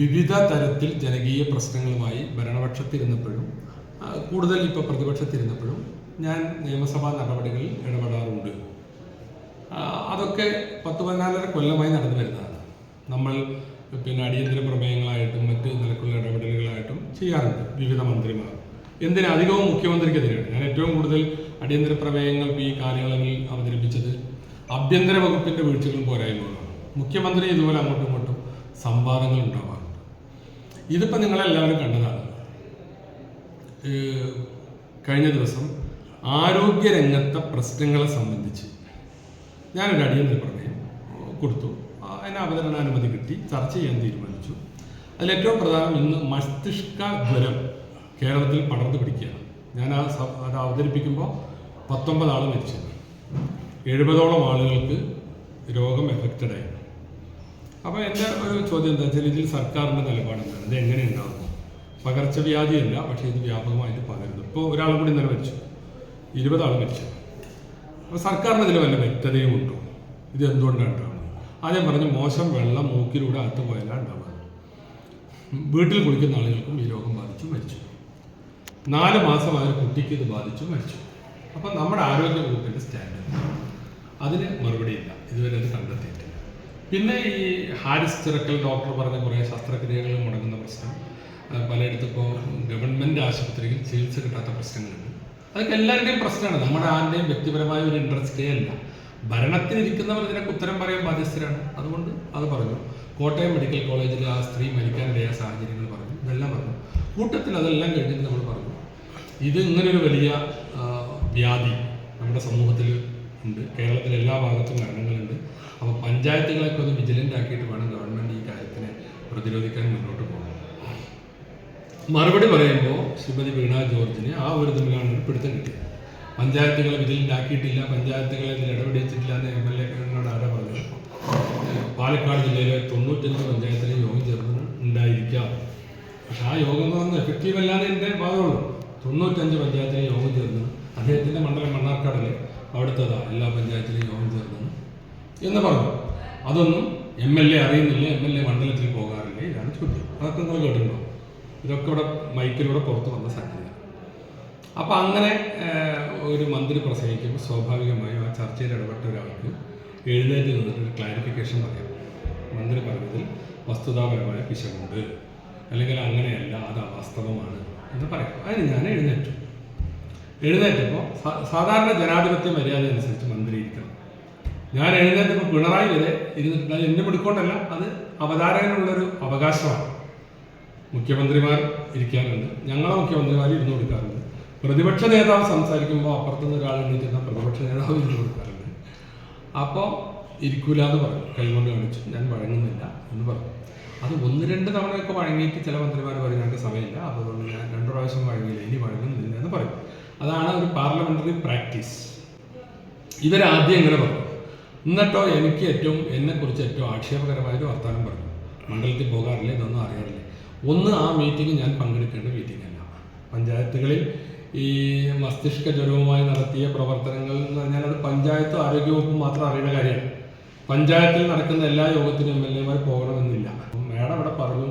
വിവിധ തരത്തിൽ ജനകീയ പ്രശ്നങ്ങളുമായി ഭരണപക്ഷത്തിരുന്നപ്പോഴും കൂടുതൽ ഇപ്പോൾ പ്രതിപക്ഷത്തിരുന്നപ്പോഴും ഞാൻ നിയമസഭാ നടപടികളിൽ ഇടപെടാറുണ്ട്. അതൊക്കെ പത്ത് പതിനാലര കൊല്ലമായി നടന്നു വരുന്നതാണ്. നമ്മൾ പിന്നെ അടിയന്തര പ്രമേയങ്ങളായിട്ടും മറ്റ് നിലക്കുള്ള ഇടപെടലുകളായിട്ടും ചെയ്യാറുണ്ട് വിവിധ മന്ത്രിമാർ. എന്തിന് അധികവും മുഖ്യമന്ത്രിക്കെതിരെയാണ് ഞാൻ ഏറ്റവും കൂടുതൽ അടിയന്തര പ്രമേയങ്ങൾ ഈ കാലയളവിൽ അവതരിപ്പിച്ചത് ആഭ്യന്തര വകുപ്പിന്റെ വീഴ്ചകളും പോരായ്മകളാണ് മുഖ്യമന്ത്രി ഇതുപോലെ അങ്ങോട്ടും ഇങ്ങോട്ടും സംവാദങ്ങൾ ഉണ്ടാവാറുണ്ട്. ഇതിപ്പോൾ നിങ്ങളെല്ലാവരും കണ്ടതാണ്. കഴിഞ്ഞ ദിവസം ആരോഗ്യരംഗത്തെ പ്രശ്നങ്ങളെ സംബന്ധിച്ച് ഞാനൊരു അടിയന്തര പ്രമേയം കൊടുത്തു. അതിന് അവതരണാനുമതി കിട്ടി ചർച്ച ചെയ്യാൻ തീരുമാനിച്ചു. അതിൽ ഏറ്റവും പ്രധാനം ഇന്ന് മസ്തിഷ്ക ജ്വരം കേരളത്തിൽ പടർന്നു പിടിക്കുകയാണ്. ഞാൻ ആ അത് അവതരിപ്പിക്കുമ്പോൾ പത്തൊമ്പത് ആൾ മരിച്ചു. എഴുപതോളം ആളുകൾക്ക് രോഗം എഫക്റ്റഡായിരുന്നു അപ്പോൾ എന്റെ ഒരു ചോദ്യം എന്താ? വെച്ചാൽ ഇതിൽ സർക്കാരിന്റെ നിലപാട് എന്താണ്? ഇത് എങ്ങനെ ഉണ്ടാകും പകർച്ചവ്യാധിയല്ല പക്ഷേ ഇത് വ്യാപകമായിട്ട് പകരുന്നു ഇപ്പോൾ ഒരാളും കൂടി ഇന്നലെ മരിച്ചു. ഇരുപത് മരിച്ചു. അപ്പോൾ സർക്കാരിന് ഇതിൽ വല്ല വ്യക്തതയും ഉണ്ടോ? ഇത് എന്തുകൊണ്ടാണ് ആദ്യം പറഞ്ഞു മോശം വെള്ളം മൂക്കിലൂടെ അകത്ത് പോയാലാണ് ഉണ്ടാവുക. വീട്ടിൽ കുളിക്കുന്ന ആളുകൾക്കും ഈ രോഗം ബാധിച്ചു മരിച്ചു. നാല് മാസം ഒരു കുട്ടിക്ക് ഇത് ബാധിച്ചു മരിച്ചു. അപ്പം നമ്മുടെ ആരോഗ്യ വകുപ്പിന്റെ സ്റ്റാൻഡേർഡ്. അതിന് മറുപടിയില്ല ഇതുവരെ അത് കണ്ടെത്തിയിട്ടില്ല. പിന്നെ ഈ ഹാരിസ് ചിറക്കൽ ഡോക്ടർ പറഞ്ഞ കുറേ ശസ്ത്രക്രിയകൾ മുടങ്ങുന്ന പ്രശ്നം. പലയിടത്തും ഇപ്പോൾ ഗവൺമെന്റ് ആശുപത്രിയിൽ ചികിത്സ കിട്ടാത്ത പ്രശ്നങ്ങളുണ്ട്. അതൊക്കെ എല്ലാവരുടെയും പ്രശ്നമാണ്. നമ്മുടെ ആരുടെയും വ്യക്തിപരമായ ഒരു ഇൻട്രസ്റ്റേ അല്ല. ഭരണത്തിലിരിക്കുന്നവർ ഇതിനൊക്കെ ഉത്തരം പറയാൻ ബാധ്യസ്ഥരാണ്. അതുകൊണ്ട് അത് പറഞ്ഞു. കോട്ടയം മെഡിക്കൽ കോളേജിൽ ആ സ്ത്രീ മരിക്കാനിടയായ സാഹചര്യങ്ങൾ പറഞ്ഞു. ഇതെല്ലാം പറഞ്ഞു. കൂട്ടത്തിൽ അതെല്ലാം കഴിഞ്ഞിട്ട് നമ്മൾ പറഞ്ഞു. ഇത് ഇങ്ങനൊരു വലിയ വ്യാധി നമ്മുടെ സമൂഹത്തിൽ ഉണ്ട്. കേരളത്തിലെ എല്ലാ ഭാഗത്തും മരണങ്ങളുണ്ട് അപ്പോൾ പഞ്ചായത്തുകളൊക്കെ ഒന്ന് വിജിലന്റ് ആക്കിയിട്ട് വേണം ഗവൺമെന്റ് ഈ കാര്യത്തിനെ പ്രതിരോധിക്കാൻ മുന്നോട്ട് പോകണം മറുപടി പറയുമ്പോൾ ശ്രീമതി വീണ ജോർജിന് ആ ഒരു തമ്മിലാണ് ഒരു പിടുത്തം കിട്ടിയത്. പഞ്ചായത്തുകളെ വിജിലന്റ് ആക്കിയിട്ടില്ല പഞ്ചായത്തുകളെ ഇതിൽ ഇടപെടിച്ചിട്ടില്ല എന്ന് എം എൽ എനോട് ആരാ പറഞ്ഞത്? പാലക്കാട് ജില്ലയിലെ തൊണ്ണൂറ്റഞ്ച് പഞ്ചായത്തിലെ യോഗം ചേർന്ന് ഉണ്ടായിരിക്കാം. പക്ഷെ ആ യോഗം എന്ന് പറഞ്ഞാൽ എഫക്റ്റീവ് അല്ലാതെ എന്റെ ഭാഗമുള്ളൂ. തൊണ്ണൂറ്റഞ്ച് പഞ്ചായത്തിലെ യോഗം ചേർന്ന് അദ്ദേഹത്തിന്റെ മണ്ഡലം മണ്ണാർക്കാടല്ലേ? അവിടുത്തേതാ എല്ലാ പഞ്ചായത്തിലും യോഗം ചേർന്നു എന്ന് പറഞ്ഞു. അതൊന്നും എം എൽ എ അറിയുന്നില്ല എം എൽ എ മണ്ഡലത്തിൽ പോകാറില്ല ഇതാണ് ചോദ്യം. അതൊക്കെ നിങ്ങൾ കേട്ടിട്ടുണ്ടോ? ഇതൊക്കെ ഇവിടെ മൈക്കിലൂടെ പുറത്ത് വന്ന സംഗതിയാണ്. അപ്പം അങ്ങനെ ഒരു മന്ത്രി പ്രസംഗിക്കുമ്പോൾ സ്വാഭാവികമായും ആ ചർച്ചയിൽ ഇടപെട്ട ഒരാൾക്ക് എഴുന്നേറ്റ് നിന്നിട്ട് ഒരു ക്ലാരിഫിക്കേഷൻ പറയാം. മന്ത്രി പറഞ്ഞതിൽ വസ്തുതാപരമായ പിശകുണ്ട്. അല്ലെങ്കിൽ അങ്ങനെയല്ല അത് അവാസ്തവമാണ് എന്ന് പറയാം. അതിന് ഞാൻ എഴുന്നേറ്റു. എഴുന്നേറ്റപ്പോൾ സാധാരണ ജനാധിപത്യ മര്യാദ അനുസരിച്ച് മന്ത്രി ഇരിക്കണം ഞാൻ എഴുന്നേറ്റപ്പോൾ പിണറായി വരെ ഇരുന്നിട്ടുണ്ട് എന്നെ പിടിക്കൊണ്ടല്ല അത് അവതാരകനുള്ളൊരു അവകാശമാണ്. മുഖ്യമന്ത്രിമാർ ഇരിക്കാറുണ്ട് ഞങ്ങളെ മുഖ്യമന്ത്രിമാർ ഇരുന്ന് കൊടുക്കാറുണ്ട്. പ്രതിപക്ഷ നേതാവ് സംസാരിക്കുമ്പോൾ അപ്പുറത്തുനിന്ന് ഒരാൾ എണീറ്റുന്ന പ്രതിപക്ഷ നേതാവ് ഇരുന്ന് കൊടുക്കാറുണ്ട്. അപ്പോൾ ഇരിക്കൂല എന്ന് പറഞ്ഞു കൈകൊണ്ട് കാണിച്ചു ഞാൻ വഴങ്ങുന്നില്ല എന്ന് പറഞ്ഞു. അത് ഒന്ന് രണ്ട് തവണയൊക്കെ വഴങ്ങിയിട്ട് ചില മന്ത്രിമാർ പറയും സമയമില്ല അതുകൊണ്ട് ഞാൻ രണ്ടു പ്രാവശ്യം വഴങ്ങിയില്ല ഇനി വഴങ്ങുന്നില്ല എന്ന് പറയും. അതാണ് ഒരു പാർലമെന്ററി പ്രാക്ടീസ് ഇവരാദ്യം ഇങ്ങനെ പറഞ്ഞു. എന്നിട്ടോ എനിക്ക് ഏറ്റവും എന്നെക്കുറിച്ച് ഏറ്റവും ആക്ഷേപകരമായ ഒരു വർത്തമാനം പറഞ്ഞു. മണ്ഡലത്തിൽ പോകാറില്ല? ഇതൊന്നും അറിയാറില്ല? ഒന്ന് ആ മീറ്റിംഗ് ഞാൻ പങ്കെടുക്കേണ്ട മീറ്റിംഗ് അല്ല. പഞ്ചായത്തുകളിൽ ഈ മസ്തിഷ്ക ജ്വരവുമായി നടത്തിയ പ്രവർത്തനങ്ങൾ എന്ന് പറഞ്ഞാൽ അത് പഞ്ചായത്ത് ആരോഗ്യവകുപ്പ് മാത്രം അറിയേണ്ട കാര്യമാണ്. പഞ്ചായത്തിൽ നടക്കുന്ന എല്ലാ യോഗത്തിനും എം എൽ എമാർ പോകണമെന്നില്ല. മേഡം ഇവിടെ പറഞ്ഞു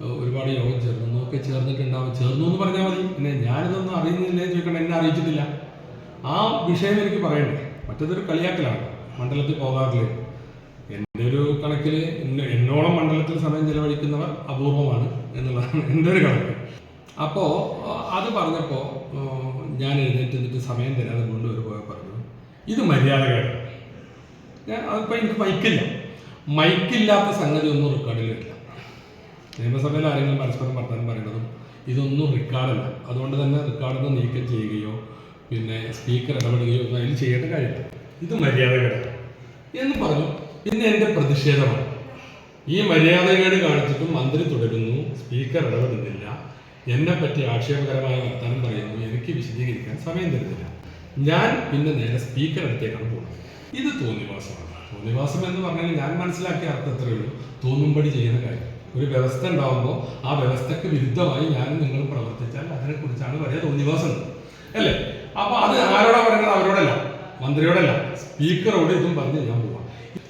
ഒരുപാട് യോഗം ചേർന്നു ഒക്കെ ചേർന്നിട്ടുണ്ടാവും. ചേർന്നു എന്ന് പറഞ്ഞാൽ മതി. പിന്നെ ഞാനിതൊന്നും അറിയുന്നില്ലേ ചോദിക്കണം എന്നെ അറിയിച്ചിട്ടില്ല. ആ വിഷയം എനിക്ക് പറയണ്ടേ. മറ്റേതൊരു കളിയാക്കലാണ്. മണ്ഡലത്തിൽ പോകാറില്ല. എന്റെ ഒരു കണക്കിൽ എന്നെ- എന്നോളം മണ്ഡലത്തിൽ സമയം ചെലവഴിക്കുന്നവർ അപൂർവമാണ് എന്നുള്ളതാണ് എന്റെ ഒരു കണക്ക് അപ്പോൾ അത് പറഞ്ഞപ്പോൾ ഞാൻ എഴുന്നേറ്റ് എന്നിട്ട് സമയം തരാതെ കൊണ്ടുവരും പോയി പറഞ്ഞു. ഇത് മര്യാദകേട്. ഞാൻ അതിപ്പോൾ എനിക്ക് മൈക്കില്ല. മൈക്കില്ലാത്ത സംഗതി ഒന്നും റെക്കോർഡിൽ വരില്ല നിയമസഭയിൽ ആരെങ്കിലും പരസ്പരം വർത്തമാനം പറയുന്നതും ഇതൊന്നും റെക്കോർഡല്ല അതുകൊണ്ട് തന്നെ റെക്കോർഡിൽ നിന്ന് നീക്കം ചെയ്യുകയോ പിന്നെ സ്പീക്കർ ഇടപെടുകയോ ഒന്നും അതിൽ ചെയ്യേണ്ട കാര്യമില്ല. ഇത് മര്യാദകേട്. എന്ന് പറഞ്ഞു. പിന്നെ എന്റെ പ്രതിഷേധമാണ്. ഈ മര്യാദകേട് കാണിച്ചിട്ടും മന്ത്രി തുടരുന്നു സ്പീക്കർ ഇടപെടുന്നില്ല. എന്നെ പറ്റി ആക്ഷേപകരമായ വർത്തമാനം പറയുന്നു. എനിക്ക് വിശദീകരിക്കാൻ സമയം തരുന്നില്ല. ഞാൻ പിന്നെ നേരെ സ്പീക്കർ അടുത്തേക്കാണ് പോകുന്നത്. ഇത് തോന്നിവാസമാണ്. തോന്നിവാസം എന്ന് പറഞ്ഞാൽ ഞാൻ മനസ്സിലാക്കിയ അർത്ഥത്രേ ഉള്ളൂ. തോന്നുംപടി ചെയ്യുന്ന കാര്യം. ഒരു വ്യവസ്ഥ ഉണ്ടാവുമ്പോൾ ആ വ്യവസ്ഥക്ക് വിരുദ്ധമായി ഞാനും നിങ്ങളും പ്രവർത്തിച്ചാൽ അതിനെക്കുറിച്ചാണ് വലിയ തോന്നിവാസം അല്ലേ? അപ്പൊ അത് ആരോടാ പറയുന്നത്? അവരോടല്ല. മന്ത്രിയോടല്ല. സ്പീക്കറോട് ഇതും പറഞ്ഞ് ഞാൻ പോവാം.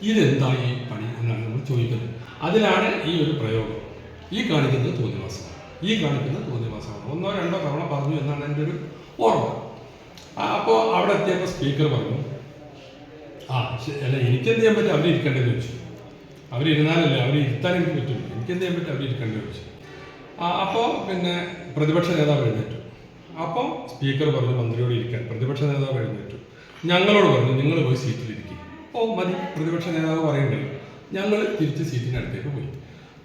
ഇതെന്താ ഈ പണി എന്നാണ് നമ്മൾ ചോദിക്കുന്നത്. അതിലാണ് ഈ ഒരു പ്രയോഗം. ഈ കാണിക്കുന്നത് തോന്നിവാസം ഈ കാണിക്കുന്നത് തോന്നിവാസമാണ് ഒന്നോ രണ്ടോ തവണ പറഞ്ഞു എന്നാണ് എന്റെ ഒരു ഓർമ്മ. അപ്പോൾ അവിടെ എത്തിയപ്പോൾ സ്പീക്കർ പറഞ്ഞു ആ അല്ല എനിക്ക് എന്ത് ചെയ്യാൻ പറ്റും? അവരിരിക്കേണ്ടത് ചോദിച്ചു. അവരിരുന്നാലല്ലേ? അവർ ഇരുത്താൻ എനിക്ക് പറ്റില്ല എനിക്ക് എന്ത് ചെയ്യാൻ പറ്റും? അവരിരിക്കേണ്ടത് ചോദിച്ചു. അപ്പോൾ പിന്നെ പ്രതിപക്ഷ നേതാവ് എഴുന്നേറ്റു. അപ്പോൾ സ്പീക്കർ പറഞ്ഞു മന്ത്രിയോട് ഇരിക്കാൻ. പ്രതിപക്ഷ നേതാവ് എഴുന്നേറ്റു. ഞങ്ങളോട് പറഞ്ഞു നിങ്ങൾ പോയി സീറ്റിലിരിക്കും. ഓ മതി. പ്രതിപക്ഷ നേതാവ് പറയണ്ടല്ലോ ഞങ്ങൾ തിരിച്ച് സീറ്റിനടുത്തേക്ക് പോയി.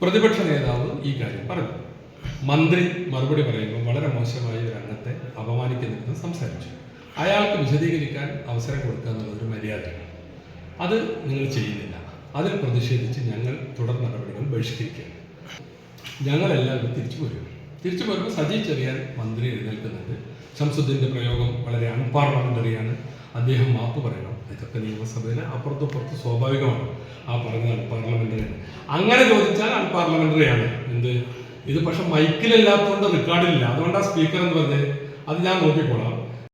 പ്രതിപക്ഷ നേതാവ് ഈ കാര്യം പറഞ്ഞു. മന്ത്രി മറുപടി പറയുമ്പോൾ വളരെ മോശമായ ഒരു അംഗത്തെ അപമാനിക്കുന്നില്ലെന്ന് സംസാരിച്ചു. അയാൾക്ക് വിശദീകരിക്കാൻ അവസരം കൊടുക്കുക എന്നുള്ളത് ഒരു മര്യാദയാണ്. അത് നിങ്ങൾ ചെയ്യുന്നില്ല. അതിൽ പ്രതിഷേധിച്ച് ഞങ്ങൾ തുടർ നടപടികൾ ബഹിഷ്കരിക്കുകയാണ്. ഞങ്ങളെല്ലാവരും തിരിച്ചു പോരും തിരിച്ചു പോരുമ്പോൾ സജി ചെറിയാൻ മന്ത്രി എഴുന്നേൽക്കുന്നുണ്ട്. ശംസുദ്ദീന്റെ പ്രയോഗം വളരെ അൺപാർലമെന്ററിയാണ് അദ്ദേഹം മാപ്പ് പറയണം. ഇതൊക്കെ നിയമസഭയിൽ അപ്പുറത്തും പുറത്തും സ്വാഭാവികമാണ്. ആ പറഞ്ഞത് അൺപാർലമെന്ററിയാണ് അങ്ങനെ ചോദിച്ചാൽ അൺപാർലമെന്ററിയാണ് എന്ത്? ഇത് പക്ഷെ മൈക്കിലല്ലാത്തതുകൊണ്ട് റെക്കോർഡിലില്ല അതുകൊണ്ടാണ് സ്പീക്കർ എന്ന് പറഞ്ഞത്? അത് ഞാൻ നോക്കിക്കോളാം.